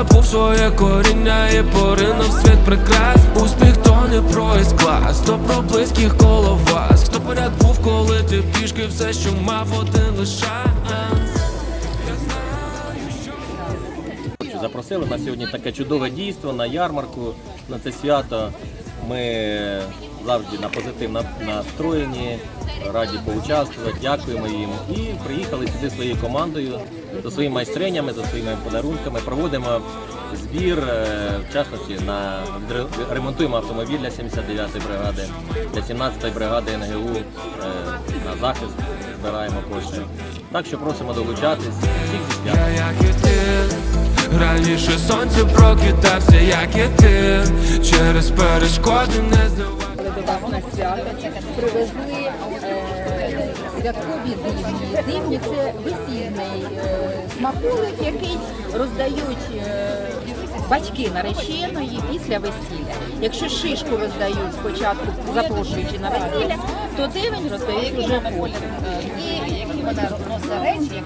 забув своє коріння і поринув світ прикрас. Успіх то не про клас, то про близьких коло вас. Хто поряд був, коли ти пішки все, що мав один лише запросили на сьогодні таке чудове дійство на ярмарку на це свято. Ми завжди на позитив настроєні, раді поучаствувати, дякуємо їм. І приїхали сюди своєю командою, за своїми майстринями, за своїми подарунками. Проводимо збір, е, в частності на ремонтуємо автомобіль для 79-ї бригади, для 17-ї бригади НГУ е, на захист збираємо кошти. Так що просимо долучатись. Всіх зі святом. Раніше сонце прокидався, як і ти Через перешкоди не здавав до вас на свято, привезли е, святкові дивні. Дивні це весільний е, смаколик, який роздають е, батьки нареченої після весілля. Якщо шишку роздають спочатку, запрошуючи на весілля, то дивень роздають вже потім. І які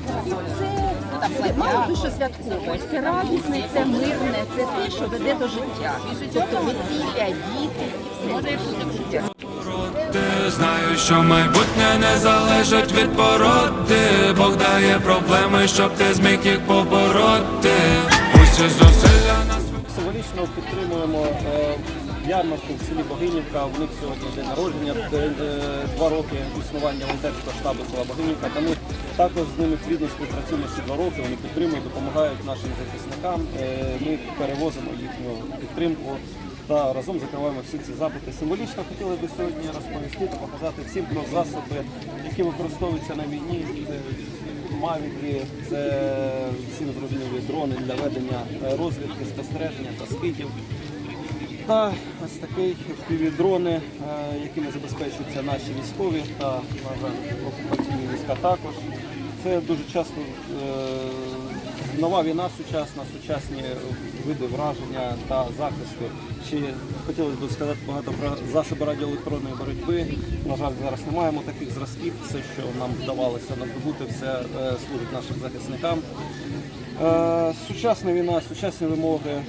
носить речі, мало дуже святкове. Це радісне, це мирне, це те, що веде до життя. Тобто весілля, діти, і все. Ти знаю, що майбутнє не залежить від породи Бог дає проблеми, щоб ти зміг їх побороти Усі зусилля нас Символічно підтримуємо е, ярмарку в селі Богинівка. У них сьогодні день народження, де- де два роки існування волонтерського штабу села Богинівка. Та ми також з ними плідно співпрацюємо всі два роки. Вони підтримують, допомагають нашим захисникам. Е, Ми перевозимо їхню підтримку. Та разом закриваємо всі ці запити. Символічно хотіли би сьогодні розповісти та показати всім про засоби, які використовуються на війні. Мавіки, це всім зрозумілі дрони для ведення е, розвідки, спостереження та скидів. Та ось такий дрони, е, якими забезпечуються наші військові та, на жаль, окупаційні війська також. Це дуже часто е, нова війна сучасна, сучасні види враження та захисту. Ще хотілося б сказати багато про засоби радіоелектронної боротьби. На жаль, зараз не маємо таких зразків. Все, що нам вдавалося здобути, все е, служить нашим захисникам. Е, Сучасна війна, сучасні вимоги. Е,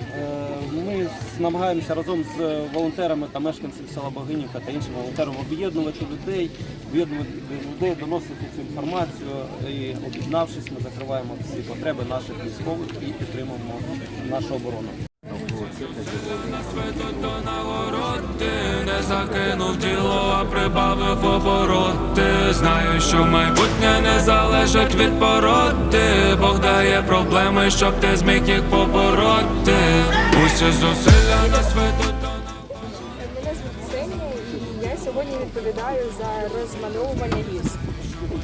Ми намагаємося разом з волонтерами та мешканцями села Богинівка та іншими волонтерами об'єднувати людей, об'єднувати людей, доносити цю інформацію і об'єднавшись, ми закриваємо всі потреби наших військових і підтримуємо нашу оборону. Закинув діло, а прибавив обороти Знаю, що майбутнє не залежить від породи Бог дає проблеми, щоб ти зміг їх побороти Усі зусилля нас ведуть Мене звуть Ксенія, і я сьогодні відповідаю за розмальовування лісу.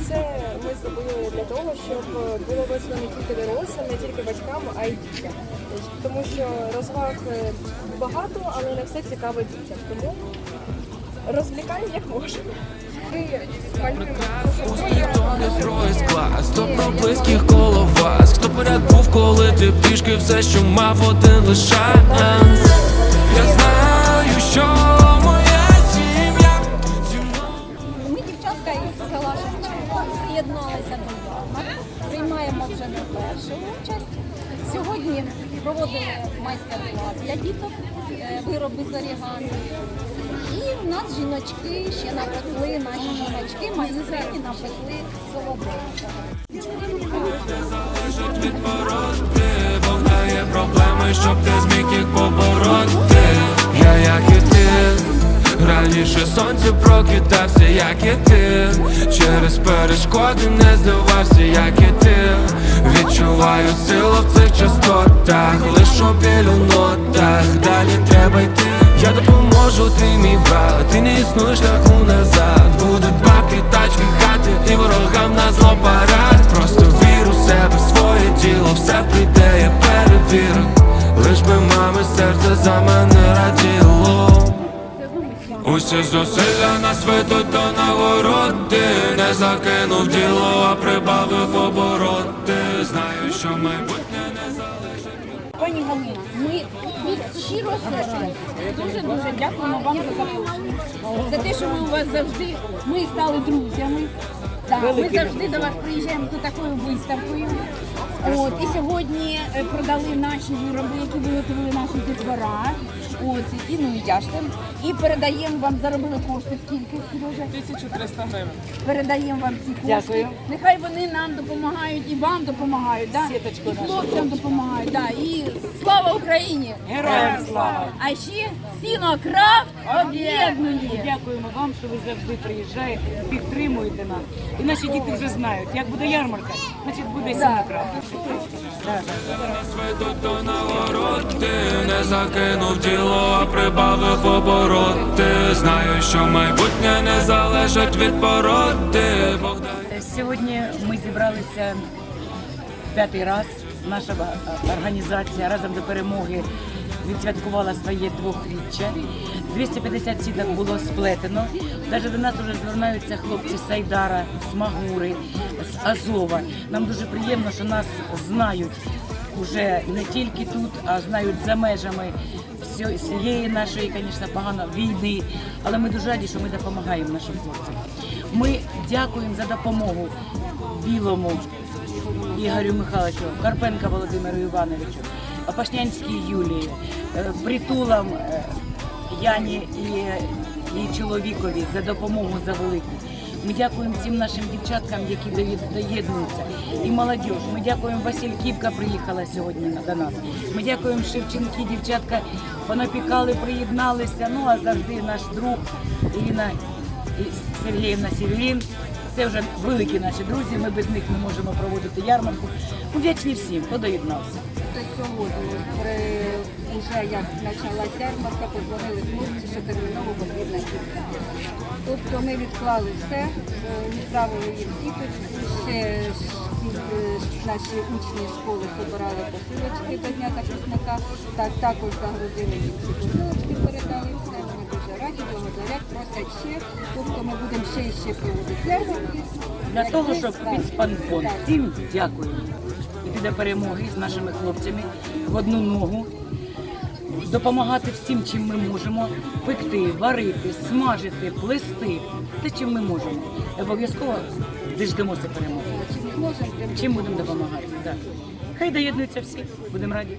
Це ми зробили для того, щоб було весело не тільки дорослим, не тільки батькам, а й дітям. Тому що розваг багато, але не все цікаво дітям. Тому розвлікаємо як можемо. Ми то не про близьких коло вас Хто поряд був, коли ти пішки все, що мав один лише шанс Я знаю, що моя сім'я зі мною Ми дівчатка із села Шевченко приєдналися до ярмарку, приймаємо вже не першу участь. Сьогодні проводили майстер-клас для діток, е, вироби з орігамі. Жіночки ще напекли, наші жіночки, майстрині напекли солоденько. залежить від породи Бог дає проблеми, щоб ти зміг їх побороти Я як і ти Раніше сонце прокидався, як і ти. Через перешкоди не здавався, як і ти. Відчуваю силу в цих частотах Лиш у білю нотах, далі треба йти я допоможу, ти мій брат, ти не існуєш шляху назад. Будуть бабки, тачки, хати і ворогам на зло парад. Просто вір у себе, своє діло, все прийде, я перевірю. Лиш би мами серце за мене раділо. Усі зусилля нас ведуть до нагороди Не закинув діло, а прибавив обороти. Знаю, що майбутнє Пані Галина, ми від щиро серця дуже дуже дякуємо вам за запрошення. За те, що ми у вас завжди ми стали друзями. Так, ми завжди до вас приїжджаємо з такою виставкою. От і сьогодні е, продали наші вироби, які виготовили наші дітвора. От і ну і я ж там. І передаємо вам, заробили кошти. Скільки, Сережа? 1300 гривень. Передаємо вам ці кошти. Дякую. Нехай вони нам допомагають і вам допомагають, да? Сіточку і нашу. хлопцям допомагають. Да? І слава Україні! Героям слава! А ще сінокрафт об'єднує. Дякуємо вам, що ви завжди приїжджаєте, підтримуєте нас. І наші діти вже знають, як буде ярмарка, значить буде сінократ. Нас ведуть до Не закинув діло, а прибавив обороти Знаю, що майбутнє не залежить від породи Богда Сьогодні ми зібралися п'ятий раз. Наша е, організація разом до перемоги відсвяткувала своє двохріччя. 250 сіток було сплетено. Навіть до нас вже звертаються хлопці з Сайдара, з Магури, з Азова. Нам дуже приємно, що нас знають уже не тільки тут, а знають за межами всьо- всієї нашої, звісно, погано війни. Але ми дуже раді, що ми допомагаємо нашим хлопцям. Ми дякуємо за допомогу білому Ігорю Михайловичу, Карпенка Володимиру Івановичу, Пашнянській Юлії, е, притулам е, Яні і її чоловікові за допомогу за велику. Ми дякуємо всім нашим дівчаткам, які доєднуються. І молодіж. Ми дякуємо Васильківка приїхала сьогодні до нас. Ми дякуємо Шевченки, дівчатка понапікали, приєдналися. Ну а завжди наш друг Ірина і Сергіївна Сєвєрін. Це вже великі наші друзі. Ми без них не можемо проводити ярмарку. Вдячні всім, хто доєднався. Сьогодні, при уже як почалася ярмарка, подзвонили хлопці, що терміново потрібна кілька. Тобто ми відклали все, е, відправили їм сіточку, ще е, наші учні школи збирали посилочки до Дня захисника, так також загрузили їм ці посилочки, передали все. Вони дуже раді, благодарять, просять ще. Тобто ми будемо ще і ще проводити ярмарки. Для того, щоб під спанфон. Всім дякуємо. Іти до перемоги з нашими хлопцями в одну ногу допомагати всім, чим ми можемо, пекти, варити, смажити, плести, те, чим ми можемо. Обов'язково дождемося перемоги. Чим будемо допомагати? Так. Хай доєднуються всі, будемо раді.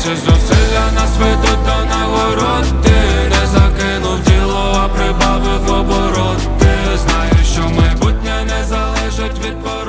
Ще зусилля нас та до нагороди Не закинув діло, а прибавив обороти Знаю, що майбутнє не залежить від породи